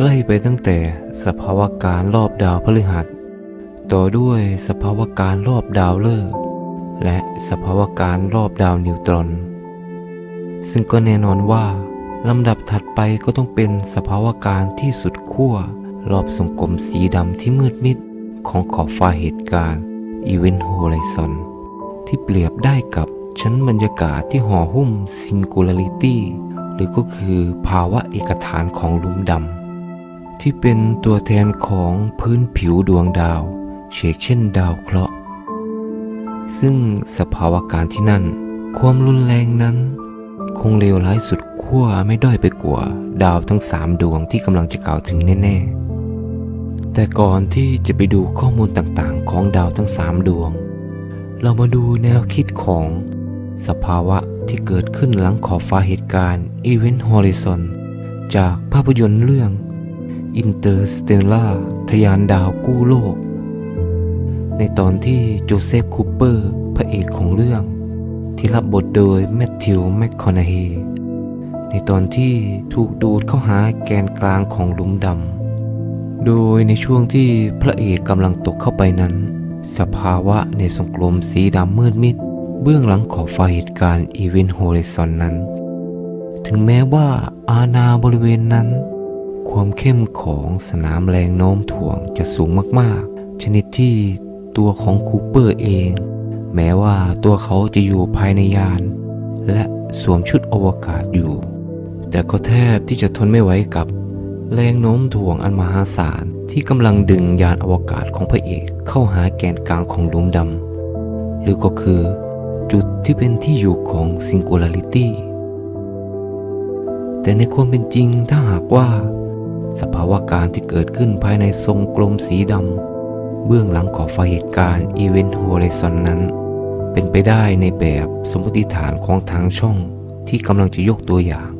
ไล่ไปตั้งแต่สภาวะการรอบดาวพฤหัส ต่อด้วยสภาวะการรอบดาวฤกษ์และสภาวะการรอบดาวนิวตรอน ซึ่งก็แน่นอนว่าลำดับถัดไปก็ต้องเป็นสภาวะการที่สุดขั้วรอบทรงกลมสีดำที่มืดมิดของขอบฟ้าเหตุการณ์อีเวนต์โฮไลซอนที่เปรียบได้กับชั้นบรรยากาศที่ห่อหุ้มซิงคูลาริตี้หรือก็คือภาวะเอกฐานของลุมดำ ที่เป็นตัวแทนของพื้นผิวดวงดาว เชกเช่นดาวเคราะห์ ซึ่งสภาวะการที่นั่น ความรุนแรงนั้น คงเลวร้ายสุดขั้วไม่ด้อยไปกว่าดาวทั้งสามดวงที่กำลังจะกล่าวถึงแน่ ๆ แต่ก่อนที่จะไปดูข้อมูลต่างๆ ของดาวทั้งสามดวง เรามาดูแนวคิดของสภาวะที่เกิดขึ้นหลังขอบฟ้าเหตุการณ์ Event Horizon จากภาพยนตร์เรื่อง Interstellar ทยานดาวกู้โลก ในตอนที่โจเซฟคูเปอร์ พระเอกของเรื่อง ที่รับบทโดยแมทธิวแมคคอนเฮในตอนที่ถูกดูดเข้าหาแกนกลางของหลุมดำ โดยในช่วงที่พระเอกกำลังตกเข้าไปนั้น สภาวะในทรงกลมสีดำมืดมิด เบื้องหลังขอบฟ้าเหตุการณ์อีเวนต์โฮเรซอนนั้น ถึงแม้ว่าอาณาบริเวณนั้น ความเข้มของสนามแรงโน้มถ่วงจะสูงมากๆ ชนิดที่ตัวของคูเปอร์เอง แม้ว่าตัวเขาจะอยู่ภายในยาน และสวมชุดอวกาศอยู่ แต่ก็แทบที่จะทนไม่ไหวกับแรงโน้มถ่วงอันมหาศาลที่กำลังดึงยานอวกาศของพระเอกเข้าหาแกนกลางของหลุมดำหรือก็คือ จุดที่เป็นที่อยู่ของ Singularity แต่ในความเป็นจริงถ้าหากว่า สภาวะการที่เกิดขึ้นภายในทรงกลมสีดำ เบื้องหลังของไฟเหตุการณ์อีเวนต์โฮเลซอนนั้น เป็นไปได้ในแบบสมมติฐานของทางช่องที่กำลังจะยกตัวอย่าง